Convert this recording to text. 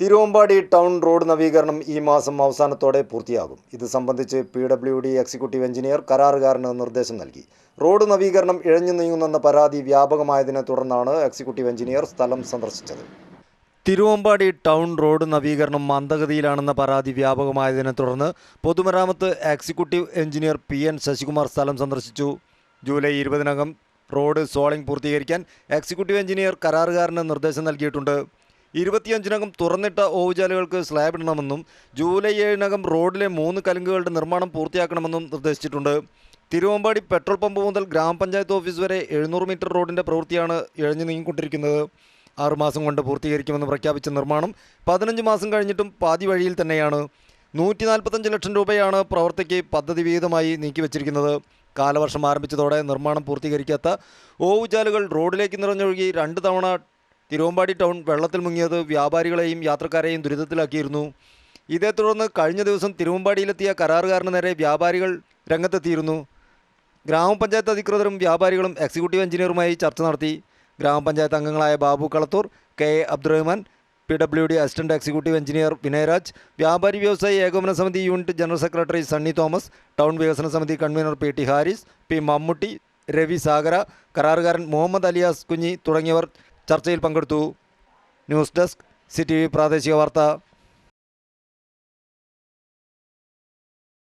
Thiruvambady town road നവീകരണം ഈ മാസം അവസാനത്തോടെ പൂർത്തിയാകും. ഇത് സംബന്ധിച്ച് P W D executive engineer കരാറുകാരന് നിർദ്ദേശം നൽകി. റോഡ് നവീകരണം ഇഴഞ്ഞു നീങ്ങുന്നെന്ന പരാതി വ്യാപകമായതിനെ തുടർന്നാണ് എക്സിക്യൂട്ടീവ് എഞ്ചിനീയർ സ്ഥലം സന്ദർശിച്ചത്. തിരുവമ്പാടി ടൗൺ റോഡ് നവീകരണം മന്ദഗതിയിലാണെന്ന പരാതി വ്യാപകമായതിനെ തുടർന്ന് പൊതുമരാമത്ത് executive engineer P N Sasikumar സ്ഥലം സന്ദർശിച്ചു. ജൂലൈ ഇരുപതിനകം റോഡ് സോളിംഗ് പൂർത്തീകരിക്കാൻ എക്സിക്യൂട്ടീവ് എഞ്ചിനീയർ കരാറുകാരന് നിർദ്ദേശം നൽകിയിട്ടുണ്ട്. ഇരുപത്തിയഞ്ചിനകം തുറന്നിട്ട ഓവുചാലുകൾക്ക് സ്ലാബ് ഇടണമെന്നും ജൂലൈ ഏഴിനകം റോഡിലെ മൂന്ന് കലുങ്കുകളുടെ നിർമ്മാണം പൂർത്തിയാക്കണമെന്നും നിർദ്ദേശിച്ചിട്ടുണ്ട്. തിരുവമ്പാടി പെട്രോൾ പമ്പ് മുതൽ ഗ്രാമപഞ്ചായത്ത് ഓഫീസ് വരെ എഴുന്നൂറ് മീറ്റർ റോഡിന്റെ പ്രവൃത്തിയാണ് ഇഴഞ്ഞു നീങ്ങിക്കൊണ്ടിരിക്കുന്നത്. ആറുമാസം കൊണ്ട് പൂർത്തീകരിക്കുമെന്ന് പ്രഖ്യാപിച്ച നിർമ്മാണം പതിനഞ്ച് മാസം കഴിഞ്ഞിട്ടും പാതി വഴിയിൽ തന്നെയാണ്. നൂറ്റി നാൽപ്പത്തഞ്ച് ലക്ഷം രൂപയാണ് പ്രവൃത്തിക്ക് പദ്ധതി വിഹിതമായി നീക്കിവച്ചിരിക്കുന്നത്. കാലവർഷം ആരംഭിച്ചതോടെ നിർമ്മാണം പൂർത്തീകരിക്കാത്ത ഓവുചാലുകൾ റോഡിലേക്ക് നിറഞ്ഞൊഴുകി രണ്ട് തവണ തിരുവമ്പാടി ടൗൺ വെള്ളത്തിൽ മുങ്ങിയത് വ്യാപാരികളെയും യാത്രക്കാരെയും ദുരിതത്തിലാക്കിയിരുന്നു. ഇതേ തുടർന്ന് കഴിഞ്ഞ ദിവസം തിരുവമ്പാടിയിലെത്തിയ കരാറുകാരന് നേരെ വ്യാപാരികൾ രംഗത്തെത്തിയിരുന്നു. ഗ്രാമപഞ്ചായത്ത് അധികൃതരും വ്യാപാരികളും എക്സിക്യൂട്ടീവ് എഞ്ചിനീയറുമായി ചർച്ച നടത്തി. ഗ്രാമപഞ്ചായത്ത് അംഗങ്ങളായ Babu Kalathur K A Abdurahman P W D assistant executive engineer Vinayaraj വ്യാപാരി വ്യവസായി ഏകോപന സമിതി unit general secretary Sunny Thomas town വികസന സമിതി convener P T Haris P Mammootty Ravi Sagara കരാറുകാരൻ മുഹമ്മദ് അലിയാസ് കുഞ്ഞി തുടങ്ങിയവർ ചർച്ചയിൽ പങ്കെടുത്തു. ന്യൂസ് ഡെസ്ക് സി പ്രാദേശിക വാർത്ത.